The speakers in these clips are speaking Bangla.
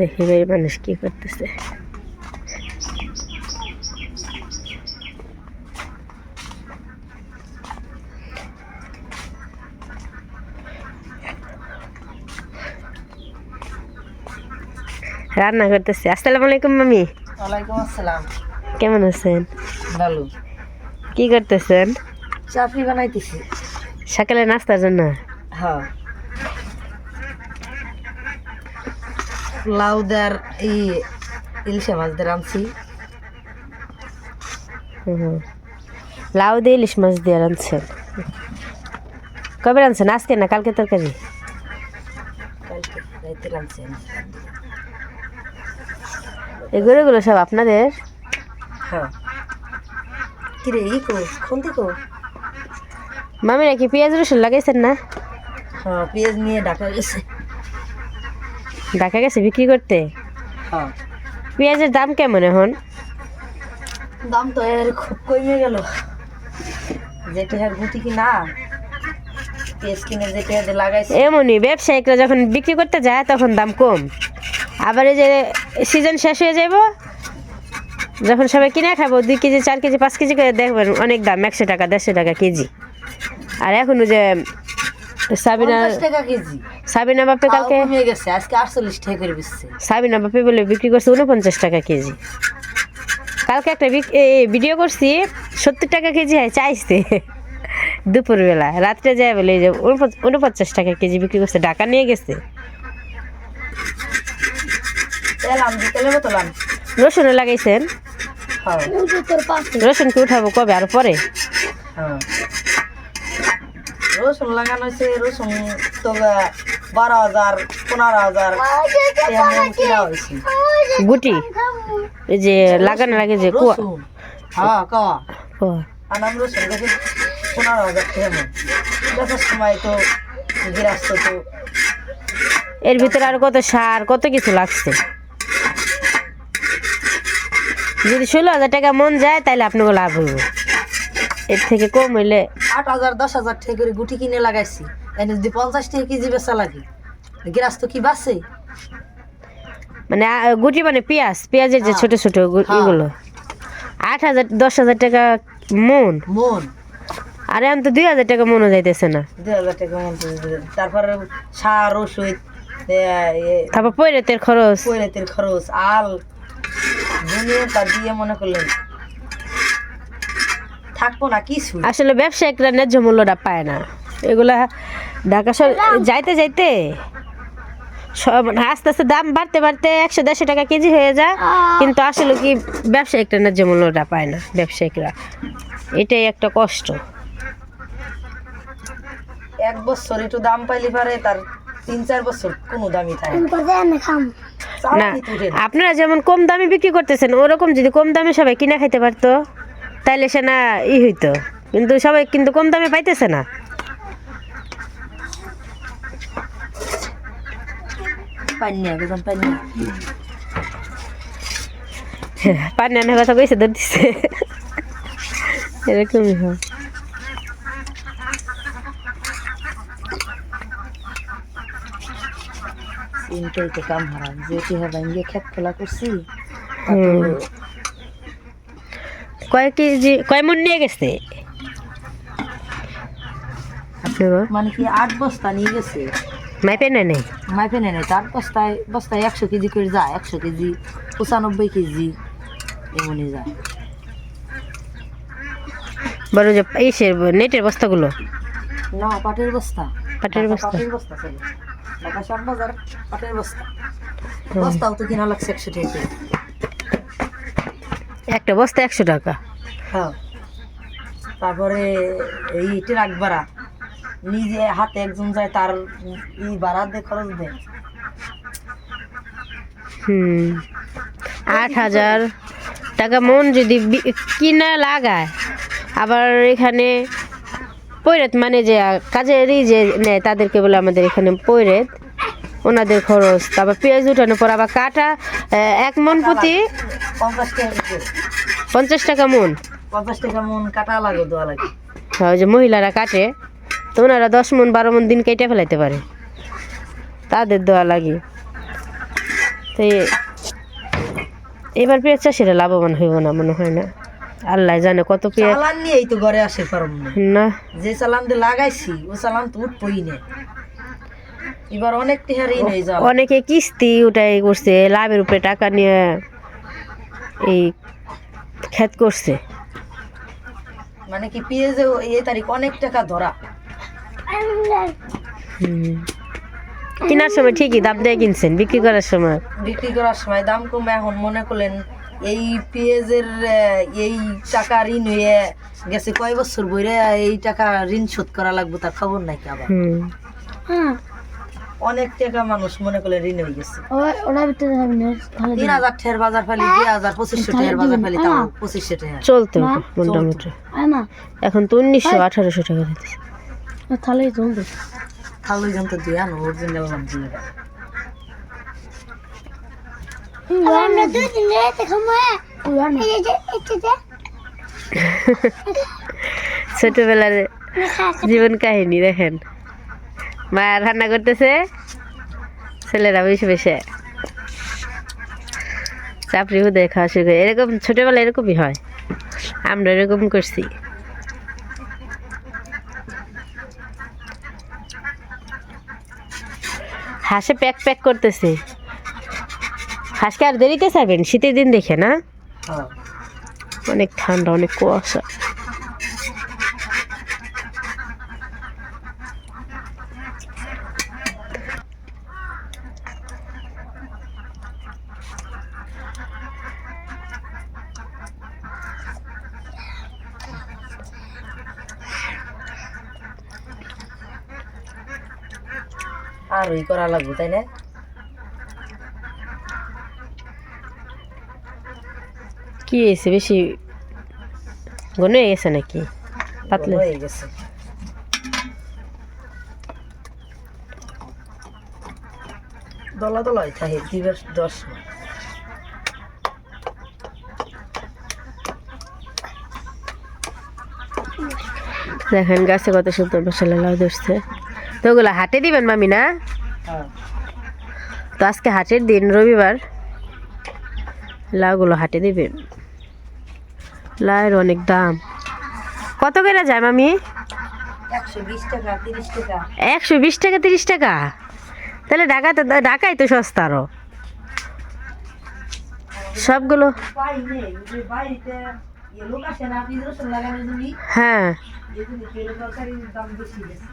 দেখি ভাই মানুষ কি করতেছে। রান্না করতেছে। আসসালামু আলাইকুম মামি। ওয়ালাইকুম আসসালাম। কেমন আছেন? ভালো। কি করতেছেন? চাপড়ি বানাইতেছি। সকালে নাস্তার জন্য? হ্যাঁ। লাউ দেয়ার এই ইলিশা মাছ দিয়ে রাঁধছি। হুম। লাউ দিয়ে ইলিশ মাছ দিয়ে রাঁধছেন? কবে রাঁধছেন? আজকে না কালকে তরকারি? এগুলো এগুলো সব আপনাদের? হ্যাঁ। কিরে ই কো খুন্তি কো? মামি নাকি পেঁয়াজ রসুন লাগাইছেন না? হ্যাঁ পেঁয়াজ নিয়ে ঢাকা গেছে। ঢাকা গেছে বিক্রি করতে? হ্যাঁ। পেঁয়াজের দাম কেমন এখন? দাম তো এর খুব কমে গেল। যেটা হ্যাঁ গুটি কি না এমনই ব্যবসায়িকরা যখন বিক্রি করতে যায় তখন দাম কম। আবার এই যে সিজন শেষ হয়ে যাব যখন সবাই কিনে খাব দুই কেজি চার কেজি পাঁচ কেজি করে দেখবেন অনেক দাম একশো টাকা দেড়শো টাকা কেজি। আর এখন ওই যে সাবিনা টাকা কেজি। সাবিনা বাপে কালকে কমে গেছে আজকে আটচল্লিশ টাকা করে বেচছে সাবিনা বাপে বলে বিক্রি করছে উনপঞ্চাশ টাকা কেজি। কালকে একটা ভিডিও করছি সত্তর টাকা কেজি হয় চাইছে। দুপুরবেলা রাত্রে যায় বলে যে উনপঞ্চ- উনপঞ্চাশ টাকা কেজি বিক্রি করছে ঢাকা নিয়ে গেছে। এলাম বিকেলে লাগাইছেন। হ্যাঁ। রসুন কি উঠাবো কবে আর পরে? হ্যাঁ। রসুন লাগানো হয়েছে রসুন তো বারো হাজার পনেরো হাজার কিনা হয়েছে। গুটি? এই যে লাগানো লাগে যে কুয়া? হ্যাঁ কুয়া। আনাম রসুন দেখে। পনেরো হাজার কেমন দেখার সময় তো গিরাস্ত তো। এর ভিতরে আর কত সার কত কিছু লাগছে? যদি ষোলো হাজার টাকা মন যায় তাহলে আপনাকে লাভ হইব। এর থেকে কম হইলে আট হাজার দশ হাজার টাকা করে গুটি কিনে লাগাইছি। এনে যদি পঞ্চাশ টাকা কেজি বেচা লাগে গ্রাস তো কি বাসে মানে গুটি মানে পেঁয়াজ পেঁয়াজের যে হ্যাঁ। ছোট ছোট হ্যাঁ। এগুলো। আট হাজার দশ হাজার টাকা মন। মন। আর এখন তো দুই হাজার টাকা মনও যাইতেছে না। দুই হাজার টাকা মন তারপরে সার ওষুধ তারপর পৈরেতের খরচ। পৈরাতের খরচ আল দুনিয়া তা দিয়ে মনে করলেন থাকব না কিছু আসলে ব্যবসায়িকরা ন্যায্য মূল্যটা পায় না। এগুলা ঢাকা শহর যাইতে যাইতে সব আস্তে আস্তে দাম বাড়তে বাড়তে একশো দেড়শো টাকা কেজি হয়ে যায়। কিন্তু আসলে কি ব্যবসায়িকরা ন্যায্য মূল্যটা পায় না ব্যবসায়িকরা। এটাই একটা কষ্ট। এক বছর একটু দাম পাইলে পারে তার তিন চার বছর কোনো দামই থাকে না। আপনারা যেমন কম দামে বিক্রি করতেছেন ওরকম যদি কম দামে সবাই কিনা খাইতে পারতো। তাইলে সে না ই হইতো। কিন্তু সবাই কিন্তু কম দামে পাইতেছে না। পানি আনার কথা কইছে ধর দিছে। এরকমই হয়। চিন্তাই কাম হারাম। যেটি হবে খেত খোলা করছি। কয় কেজি কয় মন নিয়ে গেছে? মানে কি আট বস্তা নিয়ে গেছে? মাইপে নেয় নাই? মাইপে নেই। তার বস্তায় বস্তায় একশো কেজি করে যায়। একশো কেজি পঁচানব্বই কেজি এমনই যায়। বড় যে ইসের নেটের বস্তাগুলো? না পাটের বস্তা। পাটের বস্তা। পাটের বস্তা ছিল ঢাকা বাজার পাটের বস্তা। বস্তাও তো কিনা লাগছে একশো টাকা। একটা বস্তা একশো টাকা। হ্যাঁ। তারপরে এই ট্রাক ভাড়া। নিজে হাতে একজন যায় তার ই ভাড়া দিয়ে খরচ দেয়। হুম। আট হাজার টাকা মন যদি কিনা লাগায় আবার এখানে পৈরেত মানে যে কাজেরই যে নেয় তাদেরকে বলে আমাদের এখানে পৈরেত। ওনাদের খরচ। তারপর পেঁয়াজ উঠানোর পর আবার কাটা এক মন প্রতি পঞ্চাশ টাকা মন। পঞ্চাশ টাকা মন কাটা লাগে দেওয়া লাগে। আর ওই যে মহিলারা কাটে তো ওনারা দশ মন বারো মন দিন কেটে ফেলাইতে পারে। তাদের দেওয়া লাগে। তো এবার পেঁয়াজ চাষিরা লাভবান হইব না মনে হয় না। আল্লাহ জানে কত পেঁয়াজ। চালান নিয়েই তো ঘরে আসে পারম না। না। যে চালান দিয়ে লাগাইছি ও চালান তো উঠবই না। এবার অনেক টেহারই নেই যাও অনেকে কিস্তি ওটাই করছে লাভের উপরে টাকা নিয়ে এই ক্ষেত করছে। মানে কি পেঁয়াজে এই তারিখ অনেক টাকা ধরা। হুম। কেনার সময় ঠিকই দাম দিয়ে কিনছেন বিক্রি করার সময়। বিক্রি করার সময় দাম কমে এখন মনে করলেন এই পেঁয়াজের আহ, এই টাকা ঋণ হয়ে গেছে কয় বছর বইরে এই টাকা ঋণ শোধ করা লাগবে তার খবর নাই কি আবার? হুম। অনেক টাকা মানুষ মনে করলে ঋণ হয়ে গেছে। তিন হাজার ঠের বাজার ফেলি দুই হাজার পঁচিশশো ঠের বাজার ফেলি তাও পঁচিশশো ঠের। চলতে মোটামুটি। এখন তো উনিশশো আঠারোশো টাকা দিতেছে। চলবে। দিয়ে আনো দিয়ে আমরা দুই দিন রেতে খামে এই যে এটা যে। ছোটবেলার জীবন কাহিনী দেখেন। মা রান্না করতেছে। ছেলেরা বসে বসে। চাপড়ি হুদে খাওয়া শুরু করে। এরকম ছোটবেলা এরকমই হয়। আমরা এরকম করছি। হাঁসে প্যাক প্যাক করতেছে। হাঁসকে আর দেরিতে চাইবেন শীতের দিন দেখে না? হ্যাঁ। অনেক ঠান্ডা অনেক কুয়াশা। আর ওই করা লাগবে তাই না? কি হয়েছে বেশি? ঘন হয়ে গেছে নাকি? পাতলে? হয়ে গেছে। দলা দলাই থাকে দিবের দশ দেখেন গাছে কত সুন্দর মশলা লাউ ধরছে। তো ওগুলো হাটে দিবেন মামি না? তো আজকে হাটের দিন, রবিবার। লাউগুলো হাটে দিবেন। লাউয়ের অনেক দাম। কত করে যায় মামি? একশো বিশ টাকা, তিরিশ টাকা। তাহলে ঢাকাতে, ঢাকাই তো সস্তা আরও। সবগুলো? হ্যাঁ এই জন্য তেল তরকারির দাম বেশি গেছে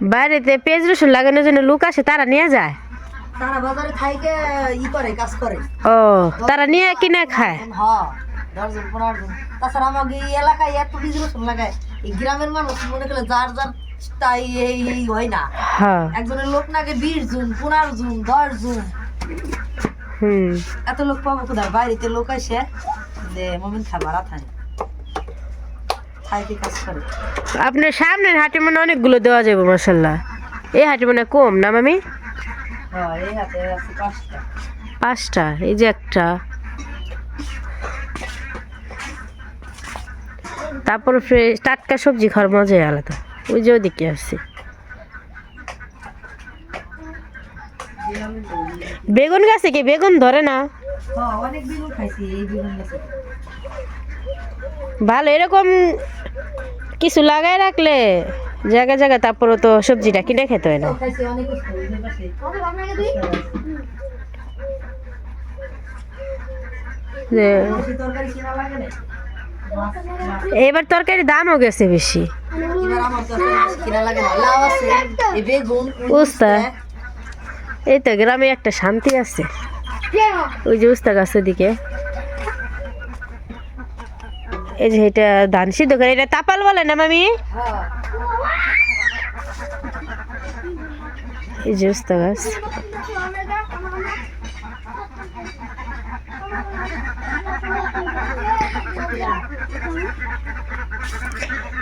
বাইরেতে পেঁয়াজ রসুন লাগানোর জন্য লোক আসে তারা নিয়ে যায়। তারা বাজারে খাইকে ই করে কাজ করে। ও তারা নিয়ে কিনে খায়। হ্যাঁ দশজন পনেরো জন। তাছাড়া আমাকে এই এলাকায় এত বীজ রসুন লাগায় এই গ্রামের মানুষ মনে করলে যার যার তাই এই এই হয় না। হ্যাঁ। একজনের লোক নাকি বিশ জন পনেরো জন দশ জন। হুম। এত লোক পাবো কোথায়? বাড়িতে লোক আসে যে মমিন খাবার আথায় আপনার সামনের হাটে মানে অনেকগুলো দেওয়া যাবে মশাল্লা এই হাটে মানে কম না মামি? হ্যাঁ পাঁচটা। এই যে একটা। তারপর ফ্রেশ টাটকা সবজি খাওয়ার মজাই আলাদা। ওই যে ওদিকে আসছি। বেগুন গাছে কি বেগুন ধরে না? হ্যাঁ ভালো এরকম কিছু লাগাই রাখলে জায়গা জায়গা তারপরে তো সবজিটা কিনে খেতে হয় না। এবার তরকারির দামও গেছে বেশি। উস্তা। এই তো গ্রামে একটা শান্তি আছে ওই যে উস্তা গাছের দিকে এই যে এটা ধান সিদ্ধ করে, এটা তাপাল বলে না, মামি? এই যে উস্তা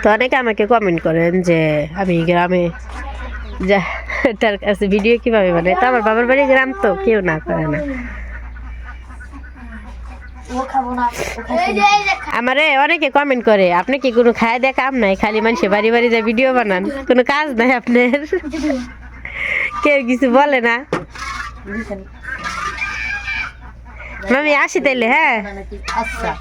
তো অনেকে আমাকে কমেন্ট করেন যে, আমি গ্রামে যা তার কাছে ভিডিও কীভাবে মানে তো আমার বাবার বাড়ি গ্রাম তো, কেউ না করে না ও খাব না ও খাইছে না। আমারে অনেকে কমেন্ট করে আপনি কি কোনো খায় দেয় কাম নাই? খালি মানুষে বাড়ি বাড়ি যা ভিডিও বানান কোনো কাজ নাই আপনার? কেউ কিছু বলে না। মামি আসি তাইলে হ্যাঁ? আচ্ছা।